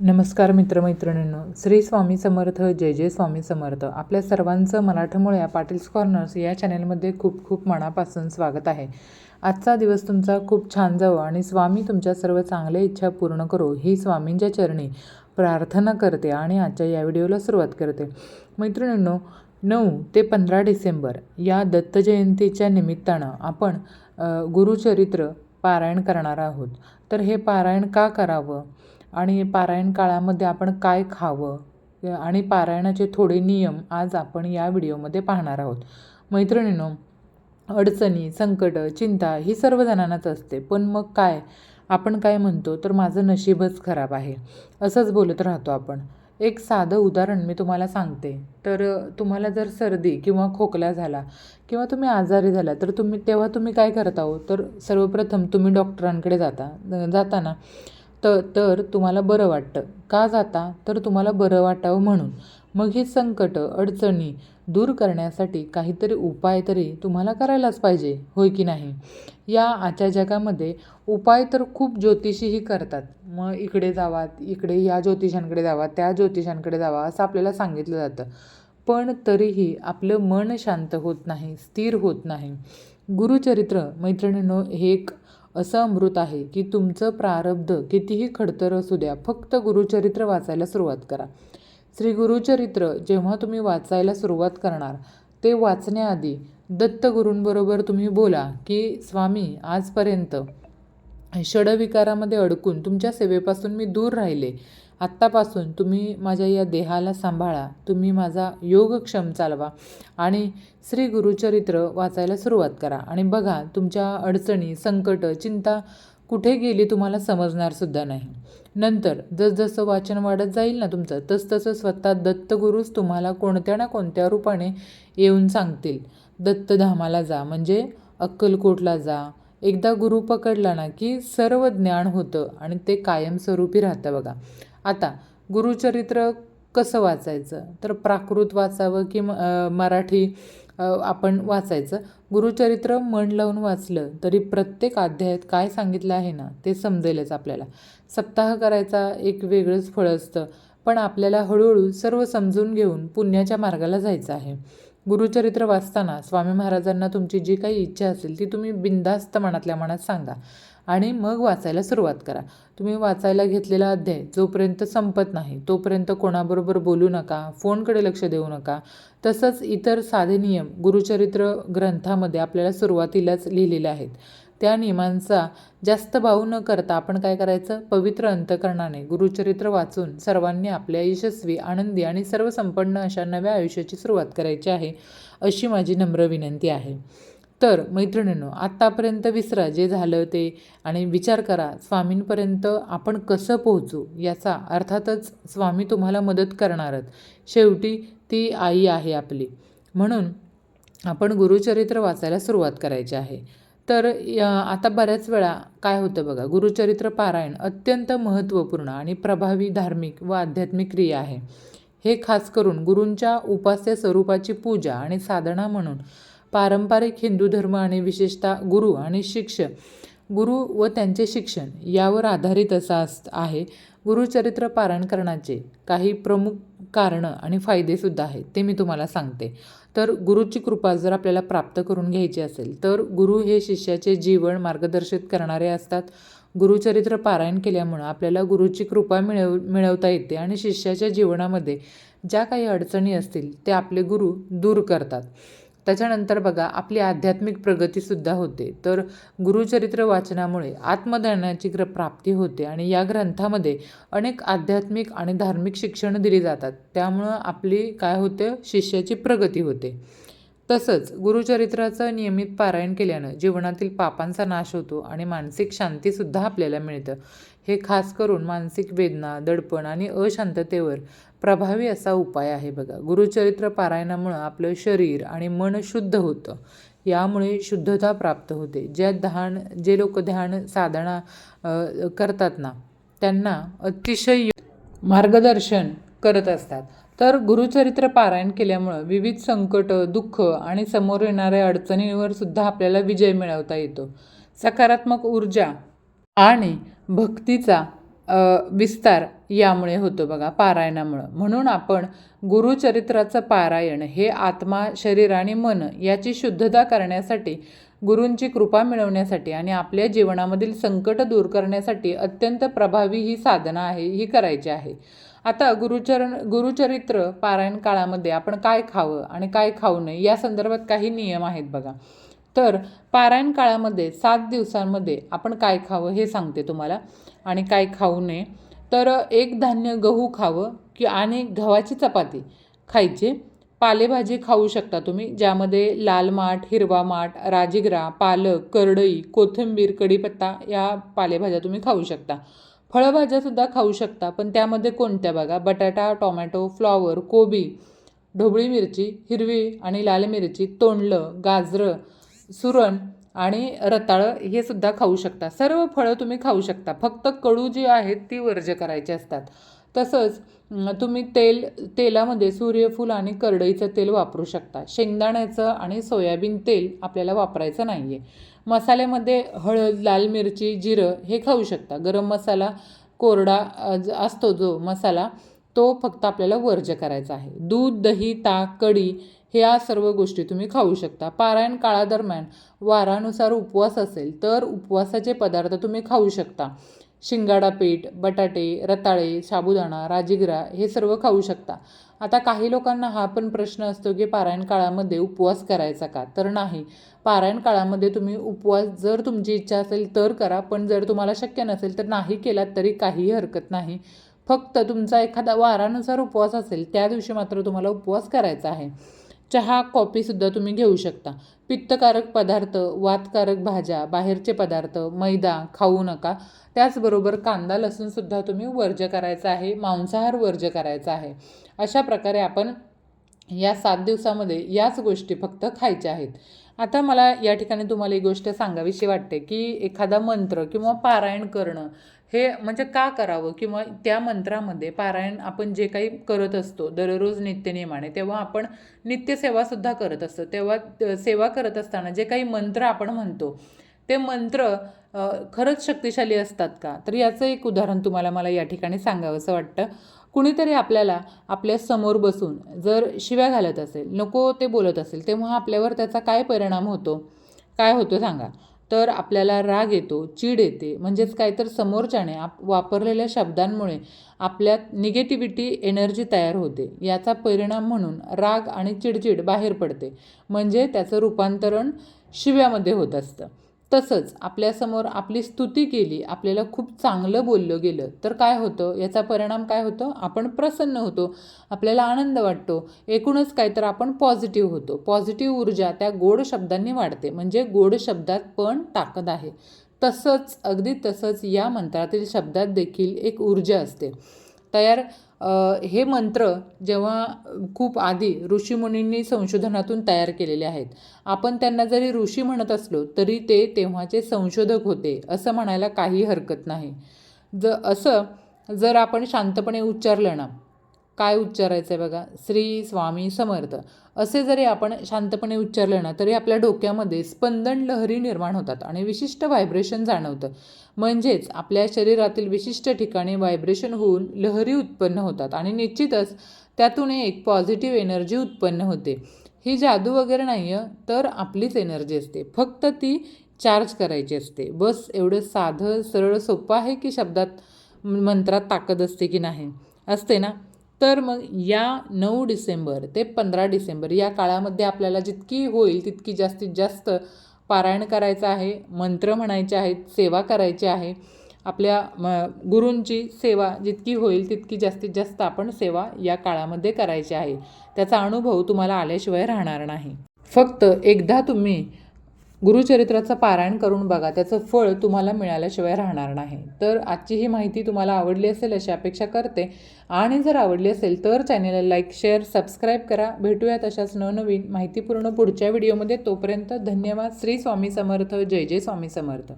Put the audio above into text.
नमस्कार मित्रमैत्रिणींनो श्री स्वामी समर्थ जय जय स्वामी समर्थ. आपल्या सर्वांचं मराठमोळ्या या पाटील्स कॉर्नर्स या चॅनलमध्ये खूप खूप मनापासून स्वागत आहे. आजचा दिवस तुमचा खूप छान जावं आणि स्वामी तुमच्या सर्व चांगल्या इच्छा पूर्ण करो ही स्वामींच्या चरणी प्रार्थना करते आणि आजच्या या व्हिडिओला सुरुवात करते. मैत्रिणींनो नऊ ते पंधरा डिसेंबर या दत्त जयंतीच्या निमित्तानं आपण गुरुचरित्र पारायण करणार आहोत. तर हे पारायण का करावं? आणि पारायण काळामध्ये आपण काय खावं? आणि पारायणाचे थोडे नियम आज आपण या व्हिडिओमध्ये पाहणार आहोत. मैत्रिणीनो अडचणी संकट चिंता ही सर्व जणांनाच असते. पण मग काय? आपण काय म्हणतो? तर माझं नशीबच खराब आहे. असंच बोलत राहतो आपण. एक साधं उदाहरण मी तुम्हाला सांगते. तर तुम्हाला जर सर्दी किंवा खोकला झाला किंवा तुम्ही आजारी झाला तर तुम्ही तेव्हा तुम्ही काय करता आहोत तर सर्वप्रथम तुम्ही डॉक्टरांकडे जाता जाताना तर तर तुम्हाला बरं वाटतं. का जाता? तर तुम्हाला बरं वाटावं म्हणून. मग हे संकट अडचणी दूर करण्यासाठी काहीतरी उपाय तरी तुम्हाला करायलाच पाहिजे होय की नाही? या आजच्या जगामध्ये उपाय तर खूप ज्योतिषीही करतात. मग इकडे जावा इकडे या ज्योतिषांकडे जावा त्या ज्योतिषांकडे जावा असं आपल्याला सांगितलं जातं. पण तरीही आपलं मन शांत होत नाही स्थिर होत नाही. गुरुचरित्र मैत्रिणींनो हे एक असं अमृत आहे की तुमचं प्रारब्ध कितीही खडतर असू द्या फक्त गुरुचरित्र वाचायला सुरुवात करा. श्री गुरुचरित्र जेव्हा तुम्ही वाचायला सुरुवात करणार ते वाचण्याआधी दत्तगुरूंबरोबर तुम्ही बोला की स्वामी आजपर्यंत षडविकारामध्ये अडकून तुमच्या सेवेपासून मी दूर राहिले. आत्तापासून तुम्ही माझ्या या देहाला सांभाळा. तुम्ही माझा योगक्षम चालवा आणि श्री गुरुचरित्र वाचायला सुरुवात करा. आणि बघा तुमच्या अडचणी संकट चिंता कुठे गेली तुम्हाला समजणारसुद्धा नाही. नंतर जसजसं वाचन वाढत जाईल ना तुमचं तसतसं स्वतः दत्तगुरूच तुम्हाला कोणत्या ना कोणत्या रूपाने येऊन सांगतील. दत्तधामाला जा म्हणजे अक्कलकोटला जा. एकदा गुरु पकडला ना की सर्व ज्ञान होतं आणि ते कायमस्वरूपी राहतं बघा. आता गुरुचरित्र कसं वाचायचं? तर प्राकृत वाचावं की म मराठी आपण वाचायचं? गुरुचरित्र मन लावून वाचलं तरी प्रत्येक अध्यायात काय सांगितलं आहे ना ते समजेलच आपल्याला. सप्ताह करायचा एक वेगळंच फळ असतं पण आपल्याला हळूहळू सर्व समजून घेऊन पुण्याच्या मार्गाला जायचं आहे. गुरुचरित्र वाचताना स्वामी महाराजांना तुमची जी काही इच्छा असेल ती तुम्ही बिनधास्त मनातल्या मनात सांगा. आणि मग वाचायला सुरुवात करा. तुम्ही वाचायला घेतलेला अध्याय जोपर्यंत संपत नाही तोपर्यंत कोणाबरोबर बोलू नका फोनकडे लक्ष देऊ नका. तसंच इतर साधे नियम गुरुचरित्र ग्रंथामध्ये आपल्याला सुरुवातीलाच लिहिलेले आहेत. त्या नियमांचा जास्त भाव न करता आपण काय करायचं? पवित्र अंतकरणाने गुरुचरित्र वाचून सर्वांनी आपल्या यशस्वी आनंदी आणि सर्वसंपन्न अशा नव्या आयुष्याची सुरुवात करायची आहे अशी माझी नम्र विनंती आहे. तर मैत्रिणींनो आत्तापर्यंत विसरा जे झालं ते आणि विचार करा स्वामींपर्यंत आपण कसं पोहोचू याचा अर्थातच स्वामी तुम्हाला मदत करणारच. शेवटी ती आई आहे आपली. म्हणून आपण गुरुचरित्र वाचायला सुरुवात करायची आहे. तर आता बऱ्याच वेळा काय होतं बघा गुरुचरित्र पारायण अत्यंत महत्त्वपूर्ण आणि प्रभावी धार्मिक व आध्यात्मिक क्रिया आहे. हे खास करून गुरूंच्या उपास्य स्वरूपाची पूजा आणि साधना म्हणून पारंपरिक हिंदू धर्म आणि विशेषतः गुरु आणि शिष्य गुरु व त्यांचे शिक्षण यावर आधारित असा अस आहे गुरुचरित्र पारायण करण्याचे. काही प्रमुख कारणं आणि फायदेसुद्धा आहेत ते मी तुम्हाला सांगते. तर गुरुची कृपा जर आपल्याला प्राप्त करून घ्यायची असेल तर गुरु हे शिष्याचे जीवन मार्गदर्शित करणारे असतात. गुरुचरित्र पारायण केल्यामुळं आपल्याला गुरुची कृपा मिळव मिळवता येते आणि शिष्याच्या जीवनामध्ये ज्या काही अडचणी असतील ते आपले गुरु दूर करतात. त्याच्यानंतर बघा आपली आध्यात्मिक प्रगतीसुद्धा होते. तर गुरुचरित्र वाचनामुळे आत्मज्ञानाची ग्र प्राप्ती होते आणि या ग्रंथामध्ये अनेक आध्यात्मिक आणि धार्मिक शिक्षणं दिली जातात. त्यामुळं आपली काय होते? शिष्याची प्रगती होते. तसंच गुरुचरित्राचं नियमित पारायण केल्यानं जीवनातील पापांचा नाश होतो आणि मानसिक शांतीसुद्धा आपल्याला मिळतं. हे खास करून मानसिक वेदना दडपण आणि अशांततेवर प्रभावी असा उपाय आहे बघा. गुरुचरित्र पारायणामुळं आपलं शरीर आणि मन शुद्ध होतं. यामुळे शुद्धता प्राप्त होते. ज्या ध्यान जे लोक ध्यान साधना करतात ना त्यांना अतिशय मार्गदर्शन करत असतात. तर गुरुचरित्र पारायण केल्यामुळं विविध संकट दुःख आणि समोर येणाऱ्या अडचणींवर सुद्धा आपल्याला विजय मिळवता येतो. सकारात्मक ऊर्जा आणि भक्तीचा विस्तार यामुळे होतो बघा पारायणामुळं. म्हणून आपण गुरुचरित्राचं पारायण हे आत्मा शरीर आणि मन याची शुद्धता करण्यासाठी गुरूंची कृपा मिळवण्यासाठी आणि आपल्या जीवनामधील संकट दूर करण्यासाठी अत्यंत प्रभावी ही साधना आहे ही करायची आहे. आता गुरुचरण गुरुचरित्र पारायण काळामध्ये आपण काय खावं आणि काय खाऊ नये या संदर्भात काही नियम आहेत बघा. तर पारायण काळामध्ये सात दिवसांमध्ये आपण काय खावं हे सांगते तुम्हाला. आणि काय खाऊ नये तर एक धान्य गहू खावं की आणि गव्हाची चपाती खायची. पालेभाजी खाऊ शकता तुम्ही ज्यामध्ये लाल माठ हिरवा माठ राजिगरा पालक करडई कोथिंबीर कढीपत्ता या पालेभाज्या तुम्ही खाऊ शकता. फळभाज्यासुद्धा खाऊ शकता पण त्यामध्ये कोणत्या बघा? बटाटा टोमॅटो फ्लॉवर कोबी ढोबळी मिरची हिरवी आणि लाल मिरची तोंडलं गाजरं सुरण आणि रताळं हे सुद्धा खाऊ शकता. सर्व फळं तुम्ही खाऊ शकता. फक्त कडू जी आहेत ती वर्ज्य करायची असतात. तसंच तुम्ही तेल तेलामध्ये सूर्यफूल आणि करडईचं तेल वापरू शकता. शेंगदाण्याचं आणि सोयाबीन तेल आपल्याला वापरायचं नाही आहे मसाल्यामध्ये हळद लाल मिरची जिरं हे खाऊ शकता. गरम मसाला कोरडा असतो जो मसाला तो फक्त आपल्याला वर्ज्य करायचा आहे. दूध दही ताक कढी ह्या सर्व गोष्टी तुम्ही खाऊ शकता. पारायण काळादरम्यान वारानुसार उपवास असेल तर उपवासाचे पदार्थ तुम्ही खाऊ शकता. शिंगाडा पीठ बटाटे रताळे साबुदाणा राजिगरा हे सर्व खाऊ शकता. आता काही लोकांना हा पण प्रश्न असतो की पारायण काळामध्ये उपवास करायचा का? तर नाही. पारायण काळामध्ये तुम्ही उपवास जर तुमची इच्छा असेल तर करा पण जर तुम्हाला शक्य नसेल तर नाही केलात तरी काहीही हरकत नाही. फक्त तुमचा एखादा वारानुसार उपवास असेल त्या दिवशी मात्र तुम्हाला उपवास करायचा आहे. चहा कॉफीसुद्धा तुम्ही घेऊ शकता. पित्तकारक पदार्थ वातकारक भाज्या बाहेरचे पदार्थ मैदा खाऊ नका. त्याचबरोबर कांदा लसूणसुद्धा तुम्ही वर्ज्य करायचा आहे मांसाहार वर्ज्य करायचा आहे. अशा प्रकारे आपण या सात दिवसामध्ये याच गोष्टी फक्त खायच्या आहेत. आता मला या ठिकाणी तुम्हाला एक गोष्ट सांगावीशी वाटते की एखादा मंत्र किंवा पारायण करणं हे म्हणजे का करावं? किंवा त्या मंत्रामध्ये पारायण आपण जे काही करत असतो दररोज नित्यनियमाने तेव्हा आपण नित्यसेवासुद्धा करत असतो. तेव्हा सेवा करत असताना जे काही मंत्र आपण म्हणतो ते मंत्र खरंच शक्तिशाली असतात का? तर याचं एक उदाहरण तुम्हाला मला या ठिकाणी सांगावंसं वाटतं. कुणीतरी आपल्याला आपल्यासमोर बसून जर शिव्या घालत असेल नको ते बोलत असेल तेव्हा आपल्यावर त्याचा काय परिणाम होतो? काय होतो सांगा. तर आपल्याला राग येतो चीड येते. म्हणजेच काय तर समोरच्याने आप वापरलेल्या शब्दांमुळे आपल्यात निगेटिव्हिटी एनर्जी तयार होते. याचा परिणाम म्हणून राग आणि चिडचिड बाहेर पडते. म्हणजे त्याचं रूपांतरण शिव्यामध्ये होत असतं. तसंच आपल्यासमोर आपली स्तुती केली आपल्याला खूप चांगलं बोललं गेलं तर काय होतं? याचा परिणाम काय होतो? आपण प्रसन्न होतो आपल्याला आनंद वाटतो. एकूणच काय तर आपण पॉझिटिव्ह होतो. पॉझिटिव्ह ऊर्जा त्या गोड शब्दांनी वाढते. म्हणजे गोड शब्दात पण ताकद आहे. तसंच अगदी तसंच या मंत्रातील शब्दात देखील एक ऊर्जा असते. तयार हे मंत्र जेव्हा खूप आधी ऋषीमुनींनी संशोधनातून तयार केलेले आहेत. आपण त्यांना जरी ऋषी म्हणत असलो तरी ते तेव्हाचे संशोधक होते असं म्हणायला काही हरकत नाही. ज असं जर आपण शांतपणे उच्चारलं ना काय उच्चारायचं आहे बघा? श्री स्वामी समर्थ. असे जरी आपण शांतपणे उच्चारलं ना तरी आपल्या डोक्यामध्ये स्पंदन लहरी निर्माण होतात आणि विशिष्ट व्हायब्रेशन जाणवतं. म्हणजेच आपल्या शरीरातील विशिष्ट ठिकाणी व्हायब्रेशन होऊन लहरी उत्पन्न होतात आणि निश्चितच त्यातून एक पॉझिटिव्ह एनर्जी उत्पन्न होते. ही जादू वगैरे नाही आहे तर आपलीच एनर्जी असते. फक्त ती चार्ज करायची असते. बस एवढं साधं सरळ सोपं आहे की शब्दात मंत्रात ताकद असते की नाही? असते ना? तर मग या नऊ डिसेंबर ते पंधरा डिसेंबर या काळामध्ये आपल्याला जितकी होईल तितकी जास्तीत जास्त पारायण करायचं आहे मंत्र म्हणायचे आहेत सेवा करायची आहे. आपल्या म गुरूंची सेवा जितकी होईल तितकी जास्तीत जास्त आपण सेवा या काळामध्ये करायची आहे. त्याचा अनुभव तुम्हाला आल्याशिवाय राहणार नाही. फक्त एकदा तुम्ही गुरुचरित्राचं पारायण करून बघा. त्याचं फळ तुम्हाला मिळाल्याशिवाय राहणार नाही. तर आजची ही माहिती तुम्हाला आवडली असेल अशी अपेक्षा करते. आणि जर आवडली असेल तर चॅनेलला लाईक शेअर सबस्क्राईब करा. भेटूयात अशाच नवनवीन माहितीपूर्ण पुढच्या व्हिडिओमध्ये. तोपर्यंत धन्यवाद. श्री स्वामी समर्थ. जय जय स्वामी समर्थ.